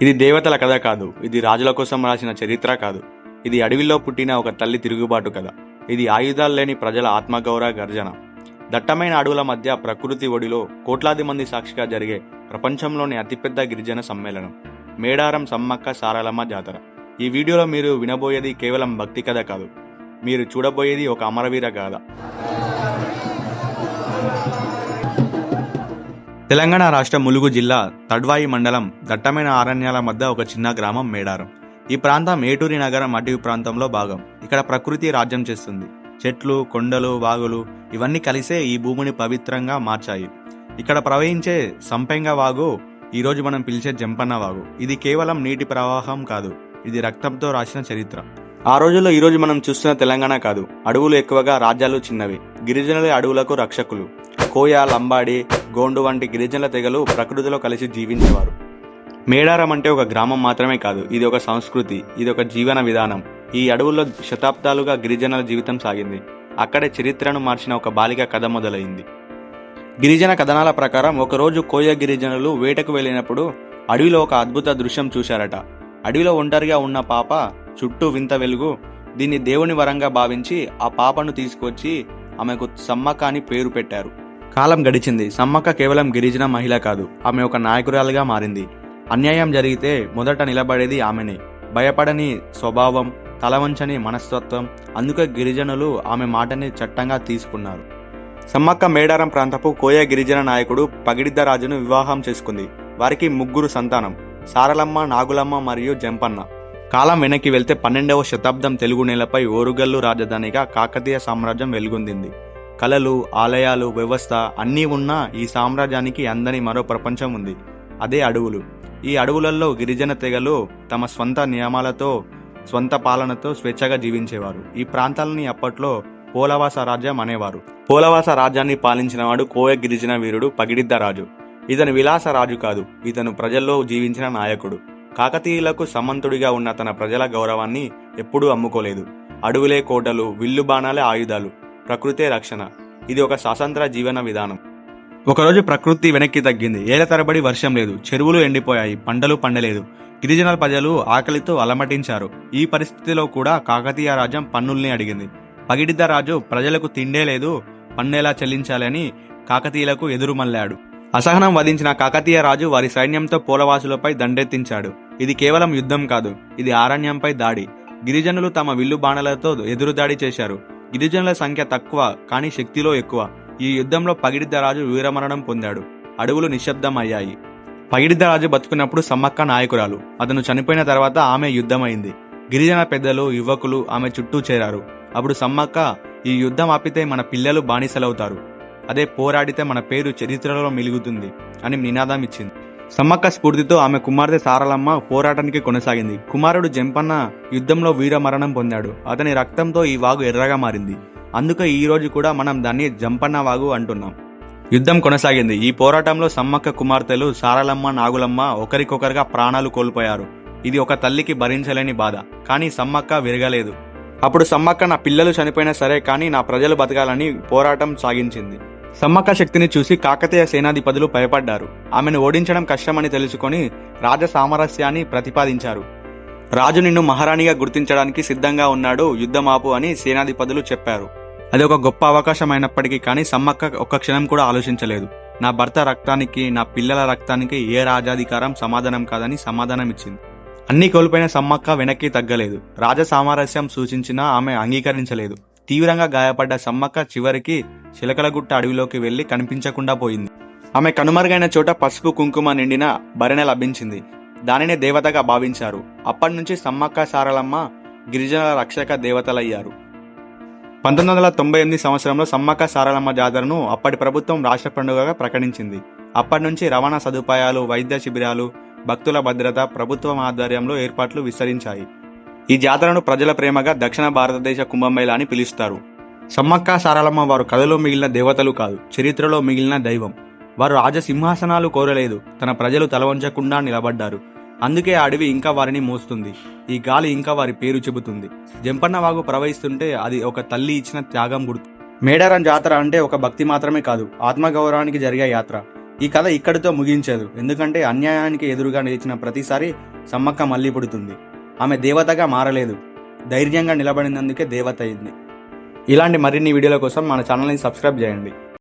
ఇది దేవతల కథ కాదు. ఇది రాజుల కోసం రాసిన చరిత్ర కాదు. ఇది అడవిలో పుట్టిన ఒక తల్లి తిరుగుబాటు కథ. ఇది ఆయుధాలు లేని ప్రజల ఆత్మగౌరవ గర్జన. దట్టమైన అడవుల మధ్య ప్రకృతి ఒడిలో కోట్లాది మంది సాక్షిగా జరిగే ప్రపంచంలోని అతిపెద్ద గిరిజన సమ్మేళనం. మేడారం సమ్మక్క సారలమ్మ జాతర. ఈ వీడియోలో మీరు వినబోయేది కేవలం భక్తి కథ కాదు. మీరు చూడబోయేది ఒక అమరవీర గాథ. తెలంగాణ రాష్ట్ర ములుగు జిల్లా తడ్వాయి మండలం దట్టమైన అరణ్యాల మధ్య ఒక చిన్న గ్రామం మేడారం. ఈ ప్రాంతం ఏటూరి నగరం అటవీ ప్రాంతంలో భాగం. ఇక్కడ ప్రకృతి రాజ్యం చేస్తుంది. చెట్లు కొండలు వాగులు ఇవన్నీ కలిసే ఈ భూమిని పవిత్రంగా మార్చాయి. ఇక్కడ ప్రవహించే సంపెంగ వాగు ఈరోజు మనం పిలిచే జంపన్న వాగు. ఇది కేవలం నీటి ప్రవాహం కాదు ఇది రక్తంతో రాసిన చరిత్ర. ఆ రోజుల్లో ఈ రోజు మనం చూస్తున్న తెలంగాణ కాదు అడవులు ఎక్కువగా రాజ్యాలు చిన్నవి. గిరిజనులే అడవులకు రక్షకులు. కోయ లంబాడి గోండు వంటి గిరిజనుల తెగలు ప్రకృతిలో కలిసి జీవించేవారు. మేడారం అంటే ఒక గ్రామం మాత్రమే కాదు ఇది ఒక సంస్కృతి ఇది ఒక జీవన విధానం. ఈ అడవుల్లో శతాబ్దాలుగా గిరిజనుల జీవితం సాగింది. అక్కడే చరిత్రను మార్చిన ఒక బాలిక కథ మొదలైంది. గిరిజన కథనాల ప్రకారం ఒకరోజు కోయ గిరిజనులు వేటకు వెళ్ళినప్పుడు అడవిలో ఒక అద్భుత దృశ్యం చూశారట. అడవిలో ఒంటరిగా ఉన్న పాప చుట్టూ వింత వెలుగు దీన్ని దేవుని వరంగా భావించి ఆ పాపను తీసుకొచ్చి ఆమెకు సమ్మక్క అని పేరు పెట్టారు. కాలం గడిచింది. సమ్మక్క కేవలం గిరిజన మహిళ కాదు. ఆమె ఒక నాయకురాలుగా మారింది. అన్యాయం జరిగితే మొదట నిలబడేది ఆమెనే. భయపడని స్వభావం తలవంచని మనస్తత్వం అందుకే గిరిజనులు ఆమె మాటని చట్టంగా తీసుకున్నారు. సమ్మక్క మేడారం ప్రాంతపు కోయ గిరిజన నాయకుడు పగిడిద్దరాజును వివాహం చేసుకుంది. వారికి ముగ్గురు సంతానం సారలమ్మ నాగులమ్మ మరియు జంపన్న. కాలం వెనక్కి వెళ్తే పన్నెండవ శతాబ్దం తెలుగు నేలపై ఓరుగల్లు రాజధానిగా కాకతీయ సామ్రాజ్యం వెలుగొందింది. కళలు ఆలయాలు వ్యవస్థ అన్నీ ఉన్నా ఈ సామ్రాజ్యానికి అందని మరో ప్రపంచం ఉంది. అదే అడవులు. ఈ అడవులలో గిరిజన తెగలు తమ స్వంత నియమాలతో స్వంత పాలనతో స్వేచ్ఛగా జీవించేవారు. ఈ ప్రాంతాలని అప్పట్లో పోలవాస రాజ్యం అనేవారు. పోలవాస రాజ్యాన్ని పాలించినవాడు కోయ గిరిజన వీరుడు పగిడిద్ద రాజు. ఇతను విలాస రాజు కాదు. ఇతను ప్రజల్లో జీవించిన నాయకుడు. కాకతీయులకు సమంతుడిగా ఉన్న తన ప్రజల గౌరవాన్ని ఎప్పుడూ అమ్ముకోలేదు. అడవులే కోటలు విల్లు బాణాలే ఆయుధాలు. ప్రకృతే రక్షణ. ఇది ఒక స్వతంత్ర జీవన విధానం. ఒకరోజు ప్రకృతి వెనక్కి తగ్గింది. ఏళ్ళ తరబడి వర్షం లేదు. చెరువులు ఎండిపోయాయి. పంటలు పండలేదు. గిరిజన ప్రజలు ఆకలితో అలమటించారు. ఈ పరిస్థితిలో కూడా కాకతీయ రాజ్యం పన్నుల్ని అడిగింది. పగిడిద్ద రాజు ప్రజలకు తిండే లేదు పన్నేలా చెల్లించాలని కాకతీయులకు ఎదురుమల్లాడు అసహనం వధించిన కాకతీయ రాజు వారి సైన్యంతో పోలవాసులపై దండెత్తించాడు. ఇది కేవలం యుద్ధం కాదు. ఇది ఆరణ్యంపై దాడి. గిరిజనులు తమ విల్లు బాణలతో ఎదురుదాడి చేశారు. గిరిజనుల సంఖ్య తక్కువ కానీ శక్తిలో ఎక్కువ. ఈ యుద్ధంలో పగిడిద్ద రాజు వీరమరణం పొందాడు. అడవులు నిశ్శబ్దం అయ్యాయి పగిడిద్ద రాజు బతుకున్నప్పుడు సమ్మక్క నాయకురాలు. అతను చనిపోయిన తర్వాత ఆమె యుద్ధమైంది. గిరిజన పెద్దలు యువకులు ఆమె చుట్టూ చేరారు. అప్పుడు సమ్మక్క ఈ యుద్ధం ఆపితే మన పిల్లలు బానిసలవుతారు. అదే పోరాడితే మన పేరు చరిత్రలో మిలుగుతుంది అని నినాదం ఇచ్చింది. సమ్మక్క స్ఫూర్తితో ఆమె కుమార్తె సారలమ్మ పోరాటానికి కొనసాగింది. కుమారుడు జంపన్న యుద్ధంలో వీరమరణం పొందాడు. అతని రక్తంతో ఈ వాగు ఎర్రగా మారింది. అందుకే ఈ రోజు కూడా మనం దాన్ని జంపన్న వాగు అంటున్నాం. యుద్ధం కొనసాగింది. ఈ పోరాటంలో సమ్మక్క కుమార్తెలు సారలమ్మ నాగులమ్మ ఒకరికొకరుగా ప్రాణాలు కోల్పోయారు. ఇది ఒక తల్లికి భరించలేని బాధ. కానీ సమ్మక్క విరగలేదు. అప్పుడు సమ్మక్క నా పిల్లలు చనిపోయినా సరే కానీ నా ప్రజలు బతకాలని పోరాటం సాగించింది. సమ్మక్క శక్తిని చూసి కాకతీయ సేనాధిపతులు భయపడ్డారు. ఆమెను ఓడించడం కష్టమని తెలుసుకొని రాజ సామరస్యాన్ని ప్రతిపాదించారు. రాజు నిన్ను మహారాణిగా గుర్తించడానికి సిద్ధంగా ఉన్నాడు యుద్ధమాపు అని సేనాధిపతులు చెప్పారు. అది ఒక గొప్ప అవకాశం అయినప్పటికీ కానీ సమ్మక్క ఒక్క క్షణం కూడా ఆలోచించలేదు. నా భర్త రక్తానికి నా పిల్లల రక్తానికి ఏ రాజాధికారం సమాధానం కాదని సమాధానం ఇచ్చింది అన్ని కోల్పోయిన సమ్మక్క వెనక్కి తగ్గలేదు. రాజ సామరస్యం సూచించినా ఆమె అంగీకరించలేదు. తీవ్రంగా గాయపడ్డ సమ్మక్క చివరికి చిలకలగుట్ట అడవిలోకి వెళ్ళి కనిపించకుండా పోయింది. ఆమె కనుమరుగైన చోట పసుపు కుంకుమ నిండిన భరణె లభించింది. దానినే దేవతగా భావించారు. అప్పటి నుంచి సమ్మక్క సారలమ్మ గిరిజనుల రక్షక దేవతలయ్యారు. పంతొమ్మిది వందల తొంభై ఎనిమిది సంవత్సరంలో సమ్మక్క సారలమ్మ జాతరను అప్పటి ప్రభుత్వం రాష్ట్ర పండుగగా ప్రకటించింది. అప్పటి నుంచి రవాణా సదుపాయాలు వైద్య శిబిరాలు భక్తుల భద్రత ప్రభుత్వం ఆధ్వర్యంలో ఏర్పాట్లు విస్తరించాయి. ఈ జాతరను ప్రజల ప్రేమగా దక్షిణ భారతదేశ కుంభమేళ అని పిలుస్తారు. సమ్మక్క సారలమ్మ వారు కథలో మిగిలిన దేవతలు కాదు చరిత్రలో మిగిలిన దైవం. వారు రాజసింహాసనాలు కోరలేదు తన ప్రజలు తలవంచకుండా నిలబడ్డారు. అందుకే అడవి ఇంకా వారిని మోస్తుంది ఈ గాలి ఇంకా వారి పేరు చెబుతుంది. జంపన్నవాగు ప్రవహిస్తుంటే అది ఒక తల్లి ఇచ్చిన త్యాగం గుర్తు. మేడారం జాతర అంటే ఒక భక్తి మాత్రమే కాదు ఆత్మగౌరవానికి జరిగే యాత్ర. ఈ కథ ఇక్కడితో ముగించదు ఎందుకంటే అన్యాయానికి ఎదురుగా నిలిచిన ప్రతిసారి సమ్మక్క మళ్ళీ పుడుతుంది. ఆమె దేవతగా మారలేదు. ధైర్యంగా నిలబడినందుకే దేవత అయింది. ఇలాంటి మరిన్ని వీడియోల కోసం మన ఛానల్ని సబ్స్క్రైబ్ చేయండి.